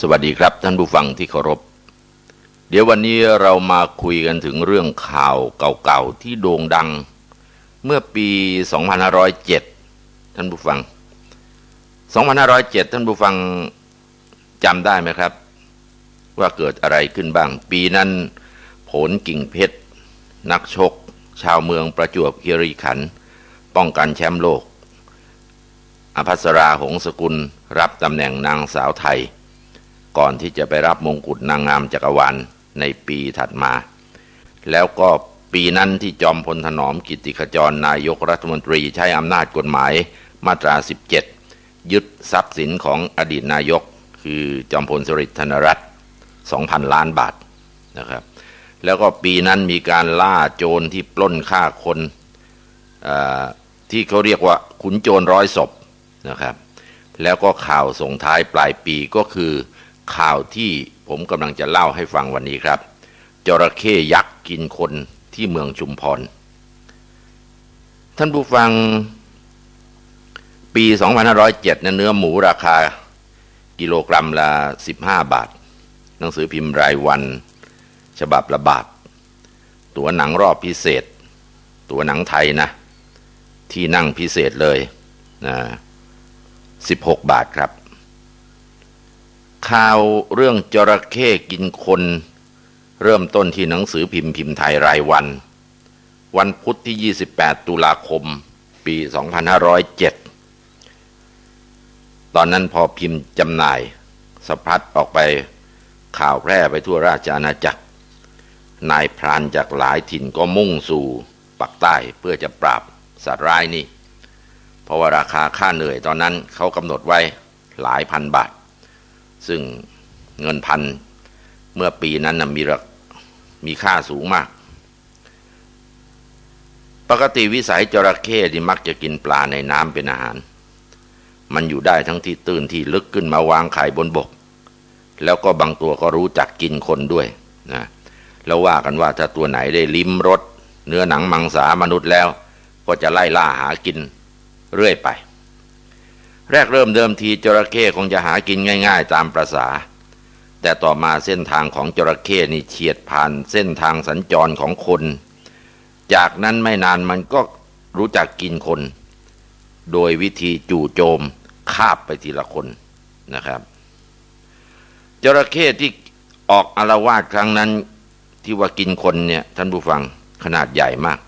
สวัสดีครับท่านผู้ฟังที่เคารพ เดี๋ยววันนี้เรามาคุยกันถึงเรื่องข่าวเก่าๆที่โด่งดัง เมื่อปี 2507 ท่านผู้ฟัง 2507 ท่านผู้ฟังจำได้ไหมครับ ว่าเกิดอะไรขึ้นบ้าง ปีนั้นผลกิ่งเพชร นักชก ชาวเมืองประจวบคีรีขันธ์ป้องกันแชมป์โลก อภัสราหงสกุลรับตำแหน่งนางสาวไทย ก่อนที่จะไปรับมงกุฎนางงามจักรวาลในปีถัดมา แล้วก็ปีนั้นที่จอมพลถนอมกิติขจรนายกรัฐมนตรีใช้อำนาจกฎหมายมาตรา 17 ยึดทรัพย์สินของอดีตนายก คือจอมพลสฤษดิ์ธนรัตน์2,000 ล้านบาทนะครับแล้วก็ปีนั้นมีการล่าโจรที่ปล้นฆ่าคนที่เขาเรียกว่าขุนโจรร้อยศพนะครับ แล้วก็ข่าวส่งท้ายปลายปีก็คือ ข่าวที่ผมกำลังจะเล่าให้ฟังวันนี้ครับ จระเข้ยักษ์กินคนที่เมืองชุมพร ท่านผู้ฟังปี 2507นั้นเนื้อหมูราคากิโลกรัมละ 15 บาท หนังสือพิมพ์รายวัน ฉบับละบาท ตัวหนังรอบพิเศษ ตัวหนังไทยนะ ที่นั่งพิเศษเลยนะ16 บาทครับ ข่าวเรื่องจระเข้กินคน เริ่มต้นที่หนังสือพิมพ์พิมพ์ไทยรายวัน วันพุธที่ 28 ตุลาคม ปี 2507 ตอนนั้นพอพิมพ์จำหน่ายสะพัดออกไปข่าวแพร่ไปทั่วราชอาณาจักร นายพรานจากหลายถิ่นก็มุ่งสู่ปักใต้เพื่อจะปราบสัตว์ร้ายนี่ เพราะว่าราคาค่าเหนื่อยตอนนั้นเขากำหนดไว้หลายพันบาท ซึ่งเงินพันเมื่อปีนั้นนะมีรามีค่าสูงมาก ปกติวิสัยจระเข้ที่มักจะกินปลาในน้ำเป็นอาหาร มันอยู่ได้ทั้งที่ตื้นที่ลึกขึ้นมาวางไข่บนบก แล้วก็บางตัวก็รู้จักกินคนด้วยนะแล้วว่ากันว่าถ้าตัวไหนได้ลิ้มรสเนื้อหนังมังสามนุษย์แล้ว ก็จะไล่ล่าหากินเรื่อยไป แรกเริ่มเดิมทีจระเข้คงจะหากินง่าย ๆ ตามประษา แต่ต่อมาเส้นทางของจระเข้นี่เฉียดผ่านเส้นทางสัญจรของคน จากนั้นไม่นานมันก็รู้จักกินคน โดยวิธีจู่โจมคาบไปทีละคนนะครับ จระเข้ที่ออกอารวาสครั้งนั้นที่ว่ากินคนเนี่ยท่านผู้ฟังขนาดใหญ่มาก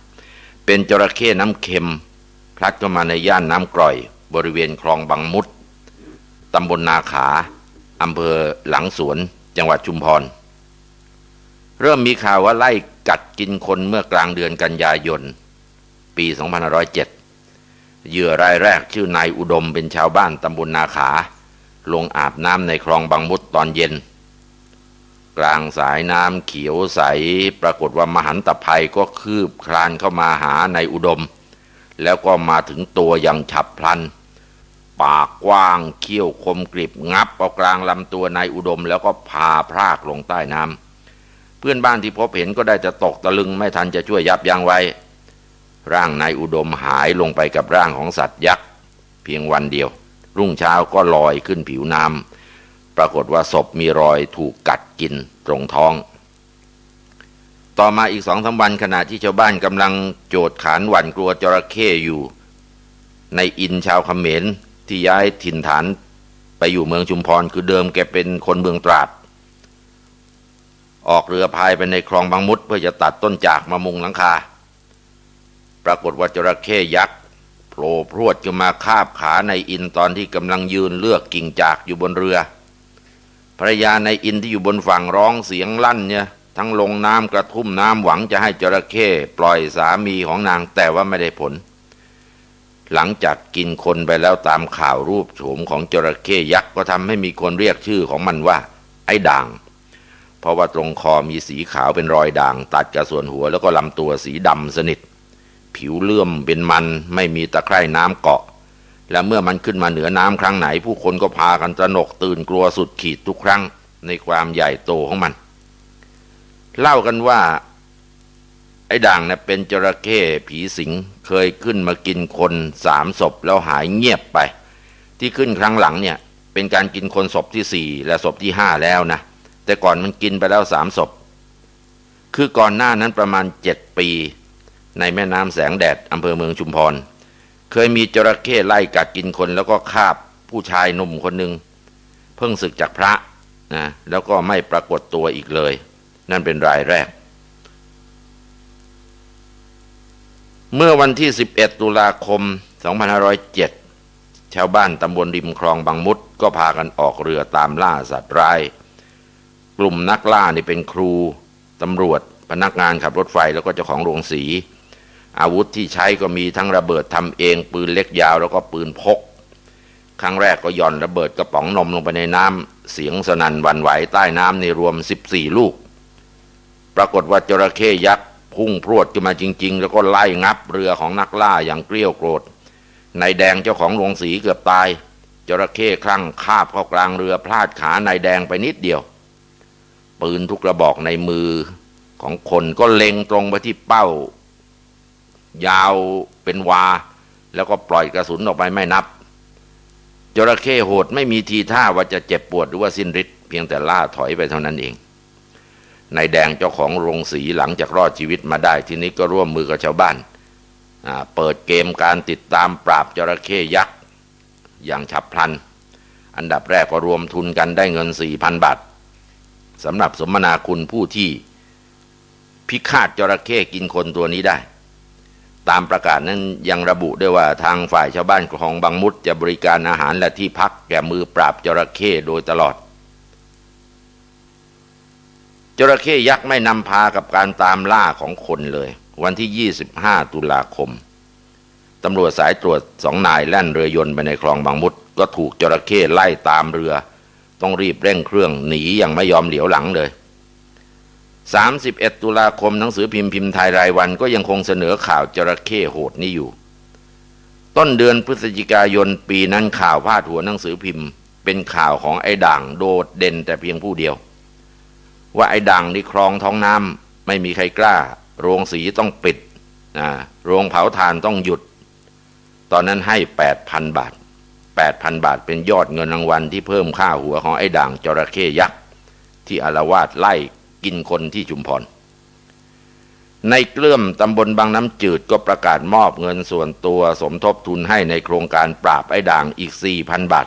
เป็นจระเข้น้ำเค็มพลัดเข้ามาในย่านน้ำกร่อย บริเวณคลองบางมุดตำบลนาขาอำเภอหลังสวน จังหวัดชุมพร เริ่มมีข่าวว่าไล่กัดกินคนเมื่อกลางเดือนกันยายน ปี 2507 เหยื่อรายแรกชื่อนายอุดมเป็นชาวบ้านตำบลนาขา ลงอาบน้ำในคลองบางมุดตอนเย็น กลางสายน้ำเขียวใส ปรากฏว่ามหันตภัยก็คืบคลานเข้ามาหานายอุดม แล้วก็มาถึงตัวอย่างฉับพลัน ปากกว้างเขี้ยวคมกริบงับเอากลางลำตัวนายอุดม แล้วก็พาพรากลงใต้น้ำเพื่อนบ้านที่พบเห็นก็ได้จะตกตะลึงไม่ทันจะช่วยยับยั้งไว้ ร่างนายอุดมหายลงไปกับร่างของสัตว์ยักษ์เพียงวันเดียว รุ่งเช้าก็ลอยขึ้นผิวน้ำปรากฏว่าศพมีรอยถูกกัดกินตรงท้อง ต่อมาอีกสองสาวันขณะที่ชาวบ้านกำลังโจดขานหวั่นกลัวจระเข้อยู่ ในอินชาวเขมร ที่ย้ายถิ่นฐานไปอยู่เมืองชุมพรคือเดิมแกเป็นคนเมืองตราด ออกเรือพายไปในคลองบางมุดเพื่อจะตัดต้นจากมามุงหลังคา ปรากฏว่าจระเข้ยักษ์โผล่พรวดขึ้นมาคาบขาในอินตอนที่กำลังยืนเลือกกิ่งจากอยู่บนเรือภรรยาในอินที่อยู่บนฝั่งร้องเสียงลั่นเนี่ยทั้งลงน้ำกระทุ่มน้ำหวังจะให้จระเข้ปล่อยสามีของนางแต่ว่าไม่ได้ผล หลังจากกินคนไปแล้วตามข่าวรูปโฉมของจระเข้ยักษ์ก็ทำให้มีคนเรียกชื่อของมันว่า ไอ้ด่าง เพราะว่าตรงคอมีสีขาวเป็นรอยด่าง ตัดกับส่วนหัวแล้วก็ลำตัวสีดำสนิท ผิวเลื่อมเป็นมันไม่มีตะไคร่น้ำเกาะ และเมื่อมันขึ้นมาเหนือน้ำครั้งไหน ผู้คนก็พากันตระหนกตื่นกลัวสุดขีดทุกครั้งในความใหญ่โตของมัน เล่ากันว่า ไอ้ด่างเนี่ยเป็นจระเข้ผีสิงเคยขึ้นมากินคนสามศพแล้วหายเงียบไป ที่ขึ้นครั้งหลังเนี่ยเป็นการกินคนศพที่สี่และศพที่ห้าแล้วนะ แต่ก่อนมันกินไปแล้วสามศพ คือก่อนหน้านั้นประมาณเจ็ดปี ในแม่น้ำแสงแดดอำเภอเมืองชุมพร เคยมีจระเข้ไล่กัดกินคนแล้วก็คาบผู้ชายหนุ่มคนหนึ่งเพิ่งศึกจากพระนะแล้วก็ไม่ปรากฏตัวอีกเลย นั่นเป็นรายแรก เมื่อวันที่ 11 ตุลาคม 2507 ชาวบ้านตำบลริมคลองบางมุดก็พากันออกเรือตามล่าสัตว์ร้าย กลุ่มนักล่านี่เป็นครู ตำรวจ พนักงานขับรถไฟแล้วก็เจ้าของโรงสี อาวุธที่ใช้ก็มีทั้งระเบิดทำเอง ปืนเล็กยาวแล้วก็ปืนพก ครั้งแรกก็ย่อนระเบิดกระป๋องนมลงไปในน้ำเสียงสนั่นวันไหวใต้น้ำในรวม 14 ลูก ปรากฏว่าจระเข้ยักษ์ พุ่งพรวดขึ้นมาจริง ๆ แล้วก็ไล่งับเรือของนักล่าอย่างเกลี้ยวโกรธนายแดงเจ้าของโรงสีเกือบตาย จระเข้คลั่งคาบเข้ากลางเรือพลาดขานายแดงไปนิดเดียว ปืนทุกกระบอกในมือของคนก็เล็งตรงไปที่เป้า ยาวเป็นวา แล้วก็ปล่อยกระสุนออกไปไม่นับ จระเข้โหดไม่มีทีท่าว่าจะเจ็บปวดหรือว่าสิ้นฤทธิ์เพียงแต่ล่าถอยไปเท่านั้นเอง นายแดงเจ้าของโรงสีหลังจากรอดชีวิตมาได้ ทีนี้ก็ร่วมมือกับชาวบ้าน เปิดเกมการติดตามปราบจระเข้ยักษ์อย่างฉับพลัน อันดับแรกก็รวมทุนกันได้เงิน 4,000 บาทสำหรับสมนาคุณผู้ที่พิฆาตจระเข้กินคนตัวนี้ได้ ตามประกาศนั้นยังระบุด้วยว่าทางฝ่ายชาวบ้านของบางมุดจะบริการอาหารและที่พักแก่มือปราบจระเข้โดยตลอด จระเข้ยักษ์ไม่นำพากับการตามล่าของคนเลย วันที่ 25 ตุลาคมตำรวจสายตรวจสองนายแล่นเรือยนต์ไปในคลองบางมุด ก็ถูกจระเข้ไล่ตามเรือ ต้องรีบเร่งเครื่องหนีอย่างไม่ยอมเหลียวหลังเลย 31 ตุลาคมหนังสือพิมพ์พิมพ์ไทยรายวันก็ยังคงเสนอข่าวจระเข้โหดนี้อยู่ ต้นเดือนพฤศจิกายนปีนั้นข่าวพาดหัวหนังสือพิมพ์ เป็นข่าวของไอ้ด่างโดดเด่นแต่เพียงผู้เดียว ว่าไอ้ดังนี่คลองท้องน้ำไม่มีใครกล้า โรงสีต้องปิดนะโรงเผาถ่านต้องหยุด ตอนนั้นให้แปดพันบาทแปดพันบาทเป็นยอดเงินรางวัลที่เพิ่มค่าหัวของไอ้ด่างจระเข้ยักษ์ที่อารวาสไล่กินคนที่ชุมพร ในเกลื่อมตำบลบางน้ำจืดก็ประกาศมอบเงินส่วนตัวสมทบทุนให้ในโครงการปราบไอ้ด่างอีกสี่พันบาท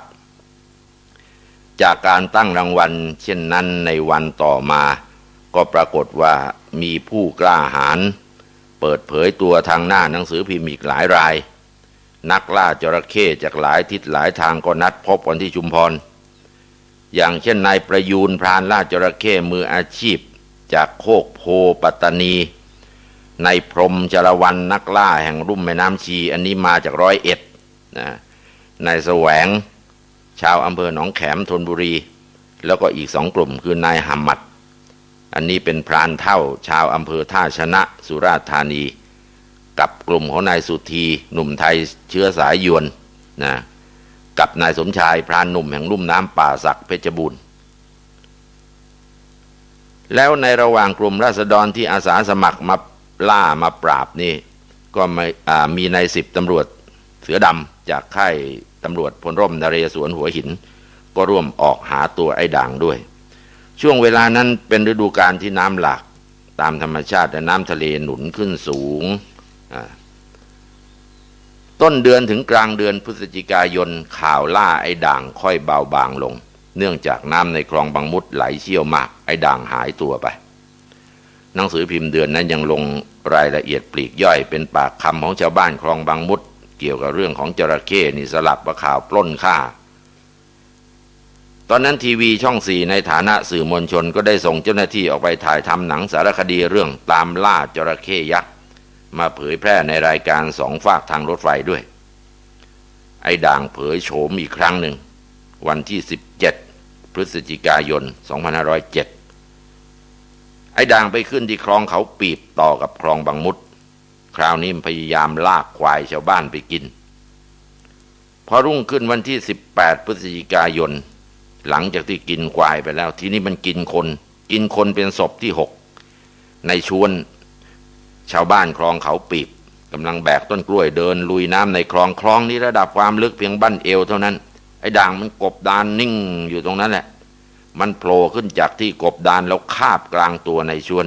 จากการตั้งรางวัล เช่นนั้นในวันต่อมา ก็ปรากฏว่ามีผู้กล้าหาญเปิดเผยตัวทางหน้าหนังสือพิมพ์อีกหลายราย นักล่าจระเข้จากหลายทิศหลายทางก็นัดพบกันที่ชุมพร อย่างเช่นนายประยูนพรานล่าจระเข้มืออาชีพ จากโคกโพปัตตานีในพรมจรวันนักล่าแห่งรุ่มแม่น้ำชี อันนี้มาจากร้อยเอ็ดนะนายแสวง ชาวอำเภอหนองแขมธนบุรี แล้วก็อีกสองกลุ่มคือนายหามัด อันนี้เป็นพรานเท่าชาวอำเภอท่าชนะสุราษฎร์ธานี กับกลุ่มของนายสุธีหนุ่มไทยเชื้อสายยวนนะกับนายสมชายพรานหนุ่มแห่งลุ่มน้ำป่าสักเพชรบูรณ์แล้วในระหว่างกลุ่มราษฎรที่อาสาสมัครมาล่ามาปราบนี่ ก็มีนายสิบตำรวจเสือดำจากค่าย ตำรวจพลร่มนเรศวรหัวหิน ก็ร่วมออกหาตัวไอ้ด่างด้วย ช่วงเวลานั้นเป็นฤดูกาลที่น้ำหลากตามธรรมชาติแต่น้ำทะเลหนุนขึ้นสูง ต้นเดือนถึงกลางเดือนพฤศจิกายนข่าวล่าไอ้ด่างค่อยเบาบางลง เนื่องจากน้ำในคลองบางมุดไหลเชี่ยวมากไอ้ด่างหายตัวไปหนังสือพิมพ์เดือนนั้นยังลงรายละเอียดปลีกย่อยเป็นปากคำของชาวบ้านคลองบางมุด เกี่ยวกับเรื่องของจระเข้นี่สลับประข่าวปล้นฆ่า ตอนนั้นทีวีช่องสี่ในฐานะสื่อมวลชนก็ได้ส่งเจ้าหน้าที่ออกไปถ่ายทำหนังสารคดีเรื่องตามล่าจระเข้ยักษ์มาเผยแพร่ในรายการสองฝากทางรถไฟด้วย ไอ้ด่างเผยโฉมอีกครั้งหนึ่ง วันที่ 17 พฤศจิกายน 2507 ไอ้ด่างไปขึ้นที่คลองเขาปีบต่อกับคลองบางมุด คราวนี้พยายามลากควายชาวบ้านไปกิน พอรุ่งขึ้นวันที่ 18 พฤศจิกายน หลังจากที่กินควายไปแล้ว ทีนี้มันกินคน กินคนเป็นศพที่หกในชวน ชาวบ้านคลองเขาปีบกำลังแบกต้นกล้วยเดิน ลุยน้ำในคลองคลองนี้ระดับความลึกเพียงบั้นเอวเท่านั้น ไอ้ด่างมันกบดานนิ่งอยู่ตรงนั้นแหละ มันโผล่ขึ้นจากที่กบดานแล้วคาบกลางตัวในชวน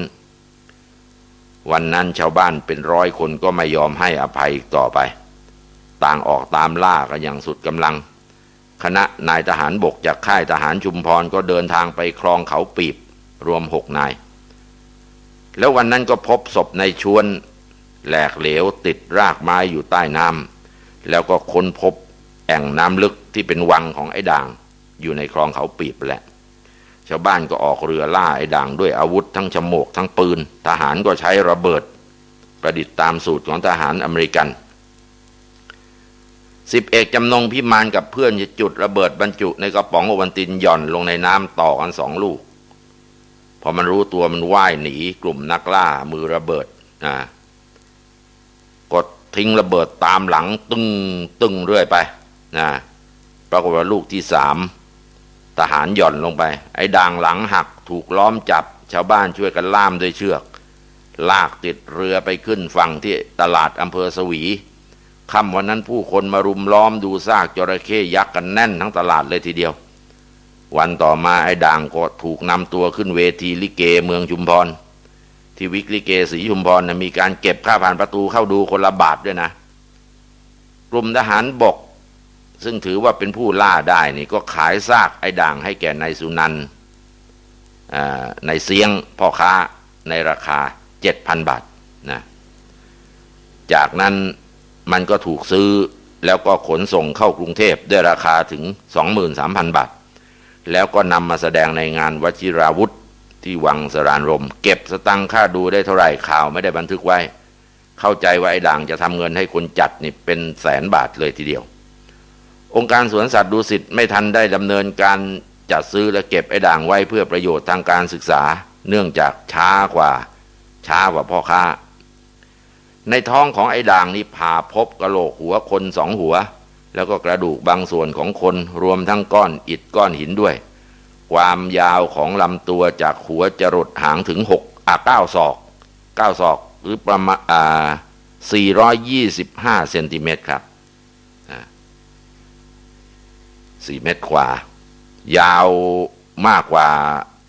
วันนั้นชาวบ้านเป็นร้อยคนก็ไม่ยอมให้อภัยอีกต่อไป ต่างออกตามล่ากันอย่างสุดกำลัง คณะนายทหารบกจากค่ายทหารชุมพรก็เดินทางไปคลองเขาปีบรวมหกนาย แล้ววันนั้นก็พบศพในชวนแหลกเหลวติดรากไม้อยู่ใต้น้ำแล้วก็ค้นพบแอ่งน้ำลึกที่เป็นวังของไอ้ด่าง อยู่ในคลองเขาปีบแหละ ชาวบ้านก็ออกเรือล่าไอ้ด่างด้วยอาวุธทั้งฉมวกทั้งปืน ทหารก็ใช้ระเบิด ประดิษฐ์ตามสูตรของทหารอเมริกันสิบเอกจำนงพิมานกับเพื่อนจะจุดระเบิดบรรจุในกระป๋องโอวันตินหย่อนลงในน้ำต่อกันสองลูก พอมันรู้ตัวมันว่ายหนีกลุ่มนักล่ามือระเบิดนะกดทิ้งระเบิดตามหลังตึงตึงเรื่อยไปนะปรากฏว่าลูกที่สาม ทหารหย่อนลงไป ไอ้ด่างหลังหักถูกล้อมจับ ชาวบ้านช่วยกันล่ามด้วยเชือก ลากติดเรือไปขึ้นฝั่งที่ตลาดอำเภอสวีค่ำวันนั้นผู้คนมารุมล้อมดูซากจระเข้ยักษ์กันแน่นทั้งตลาดเลยทีเดียว วันต่อมาไอ้ด่างก็ถูกนำตัวขึ้นเวทีลิเกเมืองชุมพร ที่วิกลิเกสีชุมพรนะมีการเก็บค่าผ่านประตูเข้าดูคนละบาทด้วยนะ กลุ่มทหารบก ซึ่งถือว่าเป็นผู้ล่าได้นี่ก็ขายซากไอ้ด่างให้แก่นายสุนันในเสียงพ่อค้าในราคาเจ็ดพันบาทนะจากนั้นมันก็ถูกซื้อแล้วก็ขนส่งเข้ากรุงเทพด้วยราคาถึง 23,000 บาท แล้วก็นำมาแสดงในงานวชิราวุธที่วังสรานรม เก็บสตังค่าดูได้เท่าไหร่ข่าวไม่ได้บันทึกไว้ เข้าใจว่าไอ้ด่างจะทำเงินให้คนจัดนี่เป็นแสนบาทเลยทีเดียว องค์การสวนสัตว์ดูสิทธิ์ไม่ทันได้ดำเนินการจัดซื้อและเก็บไอ้ด่างไว้เพื่อประโยชน์ทางการศึกษา เนื่องจากช้ากว่า ช้ากว่าพ่อค้า ในท้องของไอ้ด่างนี่ผ่าพบกระโหลกหัวคนสองหัว แล้วก็กระดูกบางส่วนของคนรวมทั้งก้อนอิฐก้อนหินด้วย ความยาวของลำตัวจากหัวจรดหางถึงหกอ่าเก้าศอกเก้าศอกหรือประมาณอ่าสี่ร้อยยี่สิบห้าเซนติเมตรครับ สี่เมตรกว่า ยาวมากกว่า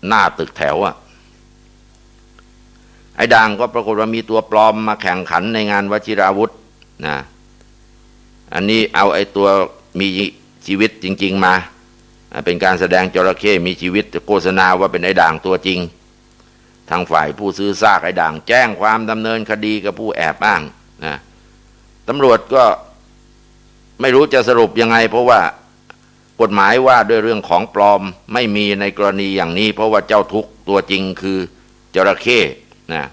หน้าตึกแถวอะไอ้ด่างก็ปรากฏว่ามีตัวปลอมมาแข่งขันในงานวชิราวุธนะอันนี้เอาไอ้ตัวมีชีวิตจริง ๆ มา เป็นการแสดงจระเข้มีชีวิตโฆษณาว่าเป็นไอ้ด่างตัวจริง ทางฝ่ายผู้ซื้อซากไอ้ด่าง แจ้งความดำเนินคดีกับผู้แอบอ้างนะตำรวจก็ไม่รู้จะสรุปยังไง เพราะว่า กฎหมายว่าด้วยเรื่องของปลอมไม่มีในกรณีอย่างนี้ เพราะว่าเจ้าทุกตัวจริงคือจระเข้นะ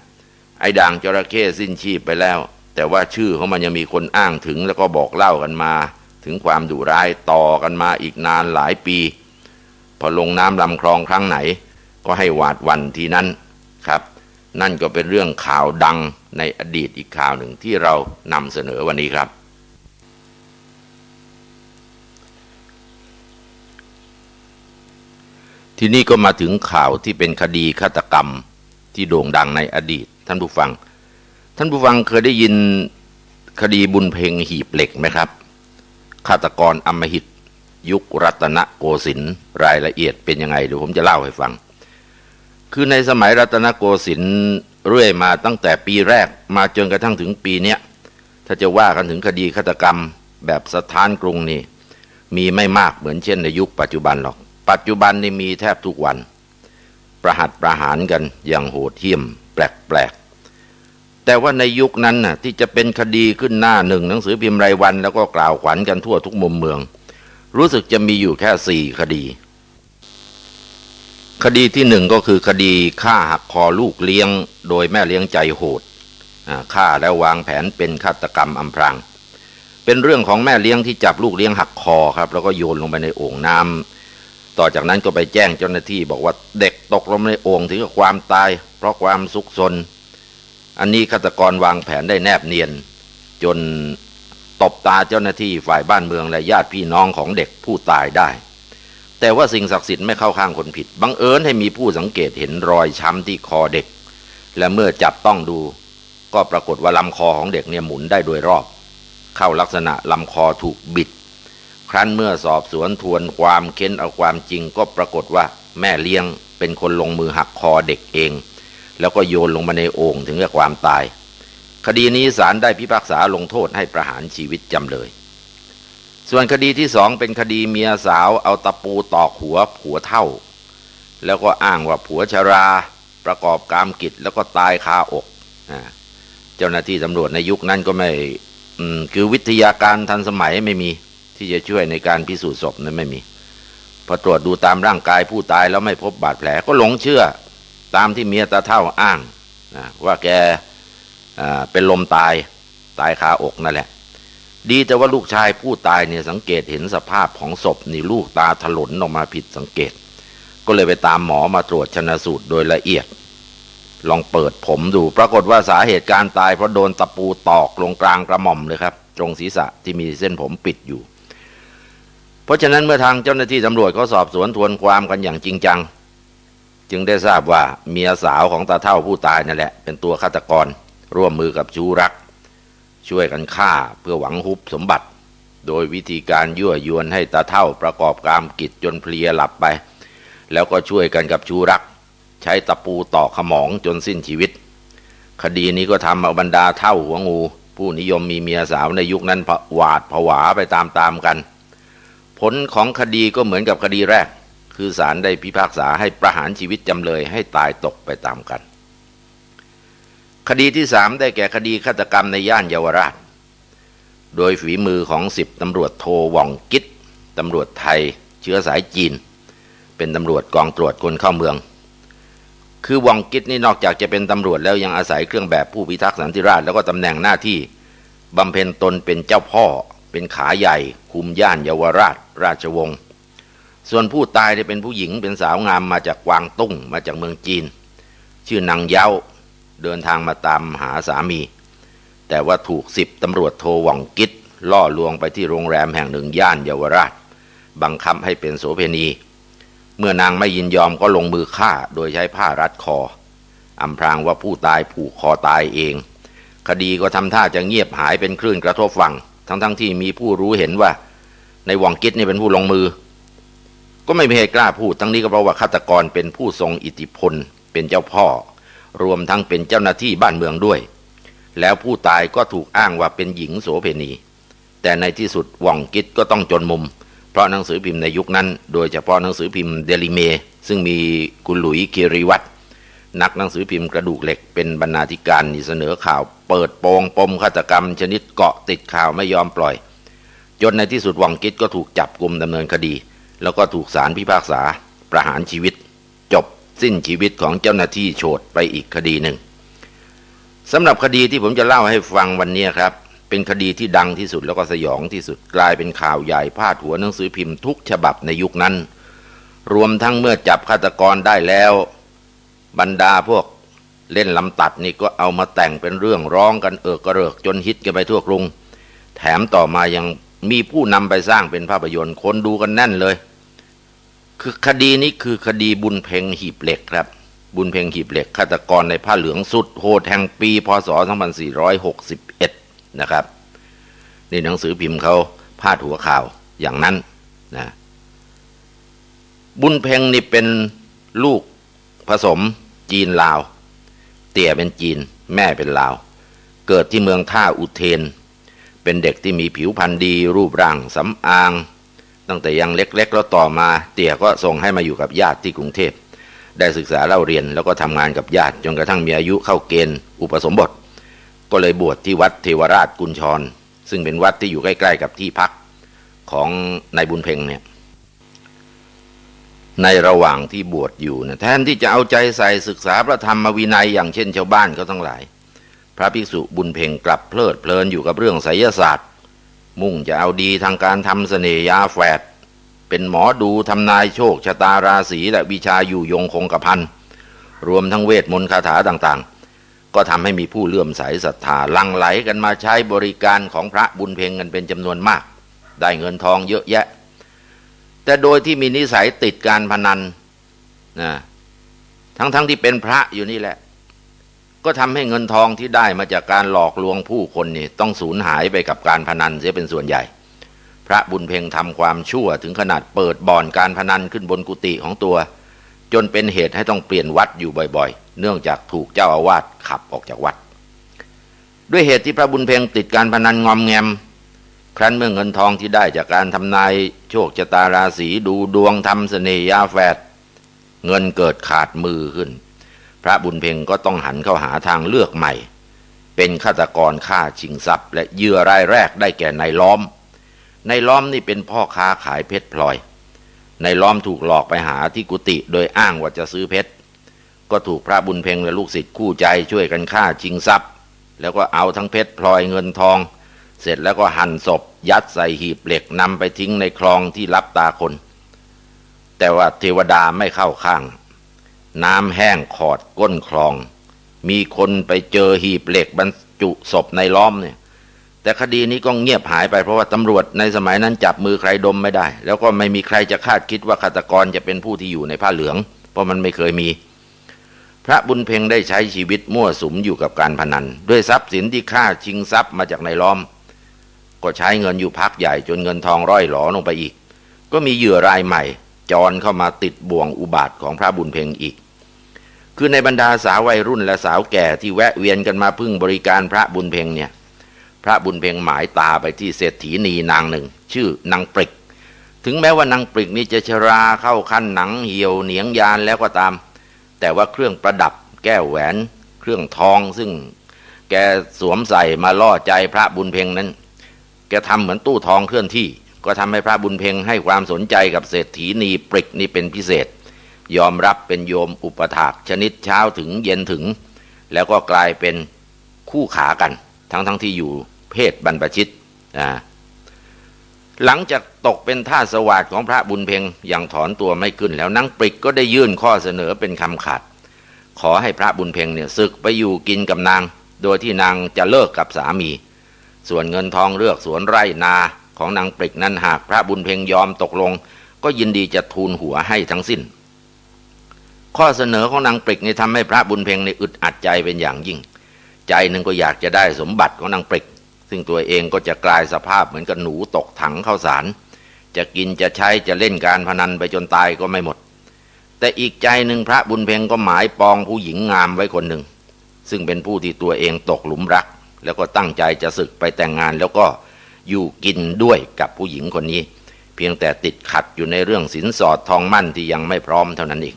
ไอ้ด่างจระเข้สิ้นชีพไปแล้ว แต่ว่าชื่อของมันยังมีคนอ้างถึงแล้วก็บอกเล่ากันมา ถึงความดุร้ายต่อกันมาอีกนานหลายปี พอลงน้ำลำคลองครั้งไหน ก็ให้หวาดวันทีนั้นครับ นั่นก็เป็นเรื่องข่าวดังในอดีตอีกข่าวหนึ่งที่เรานำเสนอวันนี้ครับ ทีนี้ก็มาถึงข่าวที่เป็นคดีฆาตกรรมที่โด่งดังในอดีต ท่านผู้ฟัง ท่านผู้ฟังเคยได้ยินคดีบุญเพงหีบเหล็กไหมครับฆาตกรอมหิต ยุครัตนโกสินทร์รายละเอียดเป็นยังไงเดี๋ยวผมจะเล่าให้ฟัง คือในสมัยรัตนโกสินทร์เรื่อยมาตั้งแต่ปีแรกมาจนกระทั่งถึงปีเนี้ยถ้าจะว่ากันถึงคดีฆาตกรรมแบบสถานกรุงนี่มีไม่มากเหมือนเช่นในยุคปัจจุบันหรอก ปัจจุบันนี่มีแทบทุกวัน ประหัตประหารกันอย่างโหดเหี้ยม แปลกๆ แต่ว่าในยุคนั้นน่ะที่จะเป็นคดีขึ้นหน้าหนึ่งหนังสือพิมพ์รายวัน แล้วก็กล่าวขวัญกันทั่วทุกมุมเมือง รู้สึกจะมีอยู่แค่สี่คดี คดีที่หนึ่งก็คือคดีฆ่าหักคอลูกเลี้ยง โดยแม่เลี้ยงใจโหดฆ่าแล้ววางแผนเป็นฆาตกรรมอำพรางเป็นเรื่องของแม่เลี้ยงที่จับลูกเลี้ยงหักคอครับ แล้วก็โยนลงไปในโอ่งน้ำ ต่อจากนั้นก็ไปแจ้งเจ้าหน้าที่บอกว่าเด็กตกลงในโอ่งถึงกับความตาย เพราะความสุกซน อันนี้ฆาตกรวางแผนได้แนบเนียน จนตบตาเจ้าหน้าที่ฝ่ายบ้านเมืองและญาติพี่น้องของเด็กผู้ตายได้ แต่ว่าสิ่งศักดิ์สิทธิ์ไม่เข้าข้างคนผิด บังเอิญให้มีผู้สังเกตเห็นรอยช้ำที่คอเด็ก และเมื่อจับต้องดู ก็ปรากฏว่าลำคอของเด็กเนี่ยหมุนได้โดยรอบ เข้าลักษณะลำคอถูกบิด ครั้นเมื่อสอบสวนทวนความเค้นเอาความจริงก็ปรากฏว่าแม่เลี้ยงเป็นคนลงมือหักคอเด็กเอง แล้วก็โยนลงมาในโอ่งถึงกับความตาย คดีนี้ศาลได้พิพากษาลงโทษให้ประหารชีวิตจำเลย ส่วนคดีที่สองเป็นคดีเมียสาวเอาตะปูตอกหัวผัวเท่า แล้วก็อ้างว่าผัวชรา ประกอบกรรมกิจแล้วก็ตายคาอกเจ้าหน้าที่ตำรวจในยุคนั้นก็ไม่คือวิทยาการทันสมัยไม่มี ที่จะช่วยในการพิสูจน์ศพนั้นไม่มี พอตรวจดูตามร่างกายผู้ตายแล้วไม่พบบาดแผลก็หลงเชื่อตามที่เมียตาเท่าอ้างนะว่าแกเป็นลมตายตายคาอกนั่นแหละ ดีแต่ว่าลูกชายผู้ตายเนี่ยสังเกตเห็นสภาพของศพนี่ลูกตาถลนออกมาผิดสังเกต ก็เลยไปตามหมอมาตรวจชนะสูตรโดยละเอียด ลองเปิดผมดู ปรากฏว่าสาเหตุการตายเพราะโดนตะปูตอกลงกลางกระหม่อมเลยครับ ตรงศีรษะที่มีเส้นผมปิดอยู่ ราะฉะนั้นเมื่อทางเจ้าหน้าที่ตำรวจเขาสอบสวนทวนความกันอย่างจริงจัง จึงได้ทราบว่าเมียสาวของตาเท่าผู้ตายนั่นแหละ เป็นตัวฆาตกรร่วมมือกับชูรัก ช่วยกันฆ่าเพื่อหวังฮุบสมบัติ โดยวิธีการยั่วยวนให้ตาเท่าประกอบกรรมกิจจนเพลียหลับไป แล้วก็ช่วยกันกับชูรัก ใช้ตะปูตอกขมองจนสิ้นชีวิต คดีนี้ก็ทำเอาบรรดาเท่าหัวงู ผู้นิยมมีเมียสาวในยุคนั้นหวาดผวาไปตามๆกัน ผลของคดีก็เหมือนกับคดีแรก คือศาลได้พิพากษาให้ประหารชีวิตจำเลยให้ตายตกไปตามกัน คดีที่สามได้แก่คดีฆาตกรรมในย่านเยาวราช โดยฝีมือของสิบตำรวจโทว่องกิตตำรวจไทยเชื้อสายจีน เป็นตำรวจกองตรวจคนเข้าเมือง คือว่องกิตนี่นอกจากจะเป็นตำรวจแล้วยังอาศัยเครื่องแบบผู้พิทักษ์สันติราษฎร์แล้วก็ตำแหน่งหน้าที่บำเพ็ญตนเป็นเจ้าพ่อ เป็นขาใหญ่คุมย่านเยาวราช ราชวงศ์ส่วนผู้ตายเป็นผู้หญิงเป็นสาวงามมาจากกวางตุ้งมาจากเมืองจีน ชื่อนางเย้าเดินทางมาตามหาสามี แต่ว่าถูกสิบตำรวจโทหว่องกิดล่อลวงไปที่โรงแรมแห่งหนึ่งย่านเยาวราช บังคับให้เป็นโสเพณี เมื่อนางไม่ยินยอมก็ลงมือฆ่าโดยใช้ผ้ารัดคออำพรางว่าผู้ตายผูกคอตายเอง คดีก็ทำท่าจะเงียบหายเป็นคลื่นกระทบฝั่ง ทั้งๆทที่มีผู้รู้เห็นว่า ในหว่องกิดนี่เป็นผู้ลงมือ ก็ไม่มีใครกล้าพูดทั้งนี้ก็เพราะว่าฆาตกรเป็นผู้ทรงอิทธิพล เป็นเจ้าพ่อ รวมทั้งเป็นเจ้าหน้าที่บ้านเมืองด้วย แล้วผู้ตายก็ถูกอ้างว่าเป็นหญิงโสเพณี แต่ในที่สุดว่องกิจก็ต้องจนมุม เพราะหนังสือพิมพ์ในยุคนั้น โดยเฉพาะหนังสือพิมพ์เดลิเมซึ่งมีกุลุยเคีริวัต นักหนังสือพิมพ์กระดูกเหล็กเป็นบรรณาธิการเสนอข่าว เปิดโปงปมฆาตกรรม ชนิดเกาะติดข่าวไม่ยอมปล่อย จนในที่สุดว่องกิจก็ถูกจับกลุ่มดำเนินคดี แล้วก็ถูกศาลพิพากษา ประหารชีวิต จบสิ้นชีวิตของเจ้าหน้าที่โฉดไปอีกคดีหนึ่งสำหรับคดีที่ผมจะเล่าให้ฟังวันนี้ครับ เป็นคดีที่ดังที่สุดแล้วก็สยองที่สุดกลายเป็นข่าวใหญ่พาดหัวหนังสือพิมพ์ทุกฉบับในยุคนั้น รวมทั้งเมื่อจับฆาตกรได้แล้ว บรรดาพวกเล่นลำตัดนี่ก็เอามาแต่งเป็นเรื่องร้องกันเออกระเริกจนฮิตกันไปทั่วกรุง แถมต่อมายังมีผู้นำไปสร้างเป็นภาพยนตร์คนดูกันแน่นเลย คือคดีนี้คือคดีบุญเพ่งหีบเหล็กครับ บุญเพ่งหีบเหล็กฆาตกรในผ้าเหลืองสุดโหดแห่งปีพศ 2461 นะครับ นี่หนังสือพิมพ์เขาพาดหัวข่าวอย่างนั้นนะบุญเพ่งนี่เป็นลูก ผสม จีนลาว เตี่ยเป็นจีน แม่เป็นลาว เกิดที่เมืองท่าอุเทน เป็นเด็กที่มีผิวพรรณดี รูปร่างสำอาง ตั้งแต่ยังเล็กๆ แล้วต่อมา เตี่ยก็ส่งให้มาอยู่กับญาติที่กรุงเทพ ได้ศึกษาเล่าเรียนแล้วก็ทำงานกับญาติจนกระทั่งมีอายุเข้าเกณฑ์ อุปสมบท ก็เลยบวชที่วัดเทวราชกุญชร ซึ่งเป็นวัดที่อยู่ใกล้ ๆ กับที่พักของนายบุญเพ็งเนี่ย ในระหว่างที่บวชอยู่นะแทนที่จะเอาใจใส่ศึกษาพระธรรมวินัยอย่างเช่นชาวบ้านเขาทั้งหลาย พระภิกษุบุญเพ็งกลับเพลิดเพลินอยู่กับเรื่องไสยศาสตร์ มุ่งจะเอาดีทางการทำเสน่ยาแฝดเป็นหมอดูทำนายโชคชะตาราศีและวิชาอยู่ยงคงกระพันรวมทั้งเวทมนต์คาถาต่างๆ ก็ทำให้มีผู้เลื่อมใสศรัทธาลังไหลกันมาใช้บริการของพระบุญเพ็งกันเป็นจำนวนมาก ได้เงินทองเยอะแยะ แต่โดยที่มีนิสัยติดการพนันนะทั้งๆทที่เป็นพระอยู่นี่แหละ ก็ทำให้เงินทองที่ได้มาจากการหลอกลวงผู้คนนี่ต้องสูญหายไปกับการพนันเสียเป็นส่วนใหญ่พพระบุญเพ็งทำความชั่วถึงขนาดเปิดบ่อนการพนันขึ้นบนกุฏิของตัว จนเป็นเหตุให้ต้องเปลี่ยนวัดอยู่บ่อยๆ เนื่องจากถูกเจ้าอาวาสขับออกจากวัด ด้วยเหตุที่พระบุญเพ็งติดการพนันงอมแงม ครั้นเมื่อเงินทองที่ได้จากการทำนายโชคชะตาราศีดูดวงทำเสน่ยาแฝดเงินเกิดขาดมือขึ้น พระบุญเพ็งก็ต้องหันเข้าหาทางเลือกใหม่ เป็นฆาตกรฆ่าชิงทรัพย์ และเยื่อรายแรกได้แก่นายล้อมนายล้อมนี่เป็นพ่อค้าขายเพชรพลอยนายล้อมถูกหลอกไปหาที่กุฏิโดยอ้างว่าจะซื้อเพชรก็ถูกพระบุญเพ็งและลูกศิษย์คู่ใจช่วยกันฆ่าชิงทรัพย์ แล้วก็เอาทั้งเพชรพลอยเงินทอง เสร็จแล้วก็หั่นศพ ยัดใส่หีบเหล็กนำไปทิ้งในคลองที่รับตาคน แต่ว่าเทวดาไม่เข้าข้าง น้ำแห้งขอดก้นคลอง มีคนไปเจอหีบเหล็กบรรจุศพในล้อมเนี่ย แต่คดีนี้ก็เงียบหายไปเพราะว่าตำรวจในสมัยนั้นจับมือใครดมไม่ได้ แล้วก็ไม่มีใครจะคาดคิดว่าฆาตกรจะเป็นผู้ที่อยู่ในผ้าเหลือง เพราะมันไม่เคยมีพระบุญเพ็งได้ใช้ชีวิตมั่วสุมอยู่กับการพนัน ด้วยทรัพย์สินที่ฆ่าชิงทรัพย์มาจากในล้อม ก็ใช้เงินอยู่พักใหญ่จนเงินทองร่อยหลอลงไปอีก ก็มีเหยื่อรายใหม่ จรเข้ามาติดบ่วงอุบาทของพระบุญเพ็งอีก คือในบรรดาสาววัยรุ่นและสาวแก่ที่แวะเวียนกันมาพึ่งบริการพระบุญเพ็งเนี่ย พระบุญเพ็งหมายตาไปที่เศรษฐีนีนางหนึ่ง ชื่อนางปริก ถึงแม้ว่านางปริกนี้จะชราเข้าขั้นหนังเหี่ยวเหนียงยานแล้วก็ตาม แต่ว่าเครื่องประดับ แก้วแหวน เครื่องทองซึ่งแกสวมใส่มาล่อใจพระบุญเพ็งนั้น แกทำเหมือนตู้ทองเคลื่อนที่ ก็ทำให้พระบุญเพ็งให้ความสนใจกับเศรษฐีนีปริกนี่เป็นพิเศษ ยอมรับเป็นโยมอุปถากชนิดเช้าถึงเย็นถึง แล้วก็กลายเป็นคู่ขากัน ทั้งทั้งที่อยู่เพศบรรพชิตอ่าหลังจากตกเป็นท่าสวัสดของพระบุญเพ็งอย่างถอนตัวไม่ขึ้นแล้วนางปริกก็ได้ยื่นข้อเสนอเป็นคำขาด ขอให้พระบุญเพ็งเนี่ยศึกไปอยู่กินกับนาง โดยที่นางจะเลิกกับสามี ส่วนเงินทองเลือกสวนไร่นาของนางปริกนั้นหากพระบุญเพ็งยอมตกลง ก็ยินดีจะทูลหัวให้ทั้งสิ้น ข้อเสนอของนางปริกนี่ทำให้พระบุญเพ็งในอึดอัดใจเป็นอย่างยิ่ง ใจหนึ่งก็อยากจะได้สมบัติของนางปริก ซึ่งตัวเองก็จะกลายสภาพเหมือนกับหนูตกถังข้าวสาร จะกินจะใช้จะเล่นการพนันไปจนตายก็ไม่หมด แต่อีกใจหนึ่งพระบุญเพ็งก็หมายปองผู้หญิงงามไว้คนหนึ่งซึ่งเป็นผู้ที่ตัวเองตกหลุมรัก แล้วก็ตั้งใจจะศึกไปแต่งงาน แล้วก็อยู่กินด้วยกับผู้หญิงคนนี้ เพียงแต่ติดขัดอยู่ในเรื่องสินสอดทองมั่นที่ยังไม่พร้อมเท่านั้นเอง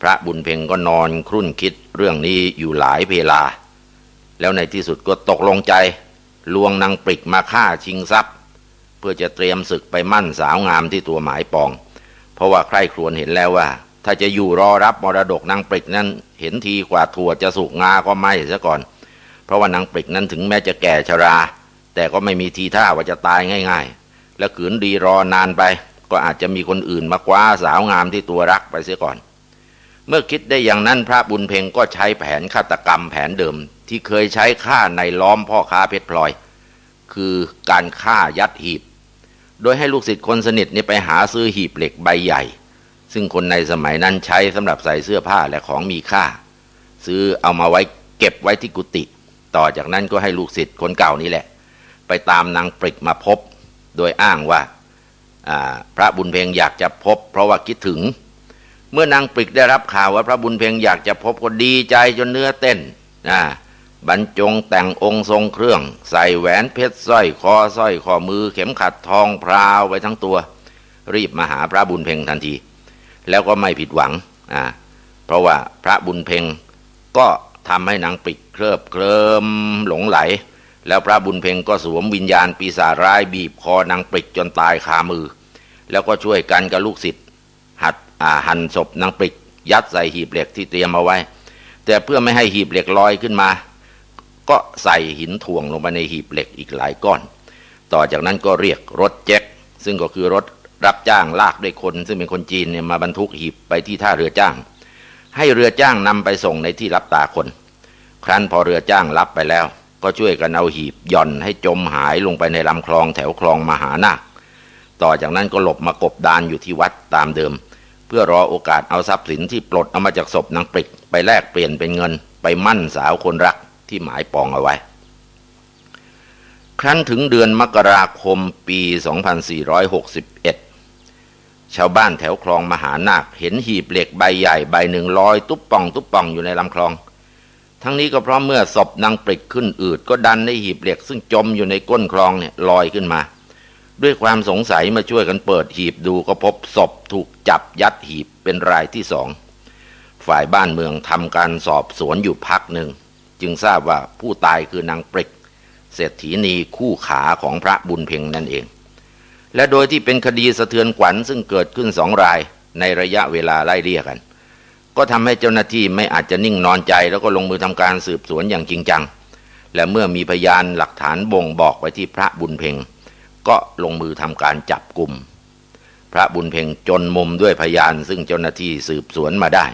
พระบุญเพ็งก็นอนครุ่นคิดเรื่องนี้อยู่หลายเวลา แล้วในที่สุดก็ตกลงใจ ลวงนางปริกมาฆ่าชิงทรัพย์ เพื่อจะเตรียมศึกไปมั่นสาวงามที่ตัวหมายปอง เพราะว่าใครครวญเห็นแล้วว่า ถ้าจะอยู่รอรับมรดกนางปริกนั้น เห็นทีกว่าถั่วจะสุกงาก็ไม่ซะก่อน เพราะว่านางปริกนั้นถึงแม้จะแก่ชรา แต่ก็ไม่มีทีท่าว่าจะตายง่าย ๆ และขืนดีรอนานไป ก็อาจจะมีคนอื่นมาคว้าสาวงามที่ตัวรักไปเสียก่อน เมื่อคิดได้อย่างนั้นพระบุญเพ็งก็ใช้แผนฆาตกรรมแผนเดิม ที่เคยใช้ฆ่าในล้อมพ่อค้าเพชรพลอย คือการฆ่ายัดหีบ โดยให้ลูกศิษย์คนสนิทนี่ไปหาซื้อหีบเหล็กใบใหญ่ ซึ่งคนในสมัยนั้นใช้สำหรับใส่เสื้อผ้าและของมีค่า ซื้อเอามาไว้เก็บไว้ที่กุฏิ ต่อจากนั้นก็ให้ลูกศิษย์คนเก่านี่แหละ ไปตามนางปริกมาพบ โดยอ้างว่าพระบุญเพ็งอยากจะพบ เพราะว่าคิดถึง เมื่อนางปริกได้รับข่าวว่าพระบุญเพ็งอยากจะพบก็ดีใจจนเนื้อเต้นนะบรรจงแต่งองค์ทรงเครื่อง ใส่แหวนเพชรสร้อยคอสร้อยข้อมือ เข็มขัดทองพราวไว้ทั้งตัว รีบมาหาพระบุญเพ็งทันที แล้วก็ไม่ผิดหวังอ่าเพราะว่าพระบุญเพ็งก็ ทำให้นางปิดเคลิบเคลิมหลงไหล แล้วพระบุญเพ็งก็สวมวิญญาณปีศาจร้ายบีบคอนางปิดจนตายคามือ แล้วก็ช่วยกันกับลูกศิษย์หัดหั่นศพนางปิดยัดใส่หีบเหล็กที่เตรียมเอาไว้ แต่เพื่อไม่ให้หีบเหล็กลอยขึ้นมา ก็ใส่หินถ่วงลงไปในหีบเหล็กอีกหลายก้อน ต่อจากนั้นก็เรียกรถแจ็คซึ่งก็คือรถรับจ้างลากด้วยคน ซึ่งเป็นคนจีนเนี่ยมาบรรทุกหีบไปที่ท่าเรือจ้าง ให้เรือจ้างนำไปส่งในที่รับตาคน ครั้นพอเรือจ้างรับไปแล้ว ก็ช่วยกันเอาหีบย่อนให้จมหายลงไปในลำคลองแถวคลองมหานาคต่อจากนั้นก็หลบมากบดานอยู่ที่วัดตามเดิม เพื่อรอโอกาสเอาทรัพย์สินที่ปลดเอามาจากศพนางปริกไปแลกเปลี่ยนเป็นเงิน ไปมั่นสาวคนรักที่หมายปองเอาไว้คครั้นถึงเดือนมกราคมปี 2461 ชาวบ้านแถวคลองมหานาคเห็นหีบเหล็กใบใหญ่ใบหนึ่งลอยตุ๊บป่องตุ๊บป่องอยู่ในลำคลอง ทั้งนี้ก็เพราะเมื่อศพนางปริกขึ้นอืดก็ดันให้หีบเหล็ก ซึ่งจมอยู่ในก้นคลองเนี่ยลอยขึ้นมา ด้วยความสงสัยมาช่วยกันเปิดหีบดูก็พบศพถูกจับยัดหีบเป็นรายที่สองฝ่ายบ้านเมืองทำการสอบสวนอยู่พักหนึ่ง จึงทราบว่าผู้ตายคือนางปริกเศรษฐีนีคู่ขาของพระบุญเพ็งนั่นเอง และโดยที่เป็นคดีสะเทือนขวัญซึ่งเกิดขึ้นสองรายในระยะเวลาไล่เลี่ยกกัน ก็ทำให้เจ้าหน้าที่ไม่อาจจะนิ่งนอนใจ แล้วก็ลงมือทำการสืบสวนอย่างจริงจัง และเมื่อมีพยานหลักฐานบ่งบอกไปที่พระบุญเพ็งก็ลงมือทำการจับกลุ่ม พระบุญเพ็งจนมุมด้วยพยานซึ่งเจ้าหน้าที่สืบสวนมาได้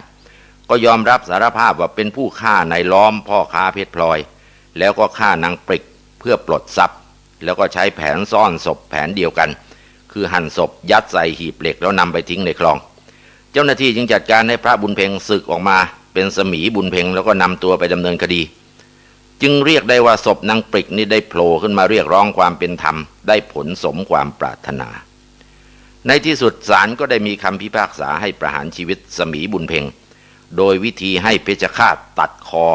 ก็ยอมรับสารภาพว่าเป็นผู้ฆ่าในายล้อมพ่อค้าเพชรพลอย แล้วก็ฆ่านางปริกเพื่อปลดทรัพย์ แล้วก็ใช้แผนซ่อนศพแผนเดียวกัน คือหั่นศพยัดใส่หีบเหล็กแล้วนำไปทิ้งในคลอง เจ้าหน้าที่จึงจัดการให้พระบุญเพ็งศึกออกมา เป็นสมีบุญเพ็งแล้วก็นำตัวไปดำเนินคดี จึงเรียกได้ว่าศพนางปริกนี่ได้โผล่ขึ้นมาเรียกร้องความเป็นธรรม ได้ผลสมความปรารถนา ในที่สุดศาลก็ได้มีคำพิพากษาให้ประหารชีวิตสมีบุญเพ็งโดยวิธีให้เพชฌฆาตตัดคอ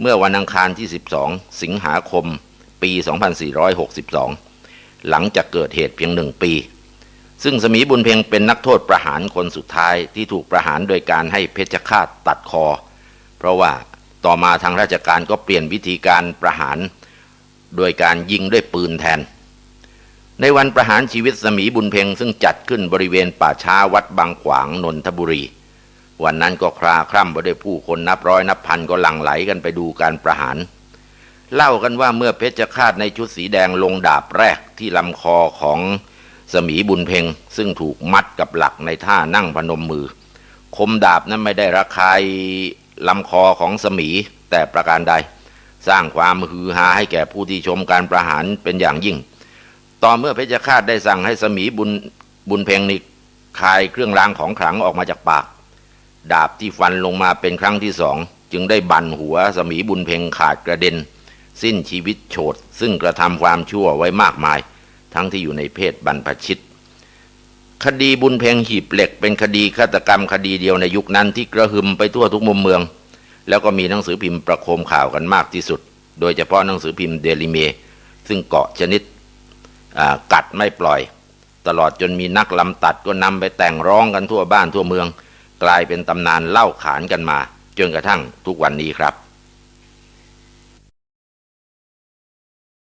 เมื่อวันอังคารที่ 12 สิงหาคม ปี 2462 หลังจากเกิดเหตุเพียงหนึ่งปี ซึ่งสมีบุญเพ็งเป็นนักโทษประหารคนสุดท้ายที่ถูกประหารโดยการให้เพชฌฆาตตัดคอ เพราะว่าต่อมาทางราชการก็เปลี่ยนวิธีการประหาร โดยการยิงด้วยปืนแทน ในวันประหารชีวิตสมีบุญเพ็งซึ่งจัดขึ้นบริเวณป่าช้าวัดบางขวางนนทบุรี วันนั้นก็คราคร่ำไปด้วยผู้คนนับร้อยนับพันก็หลั่งไหลกันไปดูการประหาร เล่ากันว่าเมื่อเพชฌฆาตในชุดสีแดงลงดาบแรกที่ลำคอของสมีบุญเพ็งซึ่งถูกมัดกับหลักในท่านั่งพนมมือ คมดาบนั้นไม่ได้ระคายลำคอของสมีแต่ประการใด สร้างความฮือฮาให้แก่ผู้ที่ชมการประหารเป็นอย่างยิ่ง ต่อเมื่อเพชฌฆาตได้สั่งให้สมีบุญบุญเพ็งนี่คายเครื่องรางของขลังออกมาจากปาก ดาบที่ฟันลงมาเป็นครั้งที่สองจึงได้บันหัวสมีบุญเพ็งขาดกระเด็น สิ้นชีวิตโฉดซึ่งกระทำความชั่วไว้มากมาย ทั้งที่อยู่ในเพศบรรพชิต คดีบุญเพ็งหีบเหล็ก เป็นคดีฆาตกรรมคดีเดียวในยุคนั้นที่กระหึ่มไปทั่วทุกมุมเมือง แล้วก็มีหนังสือพิมพ์ประโคมข่าวกันมากที่สุด โดยเฉพาะหนังสือพิมพ์เดลิเมซึ่งเกาะชนิดกัดไม่ปล่อย ตลอดจนมีนักลำตัดก็นำไปแต่งร้องกันทั่วบ้านทั่วเมือง กลายเป็นตำนานเล่าขานกันมาจนกระทั่งทุกวันนี้ครับ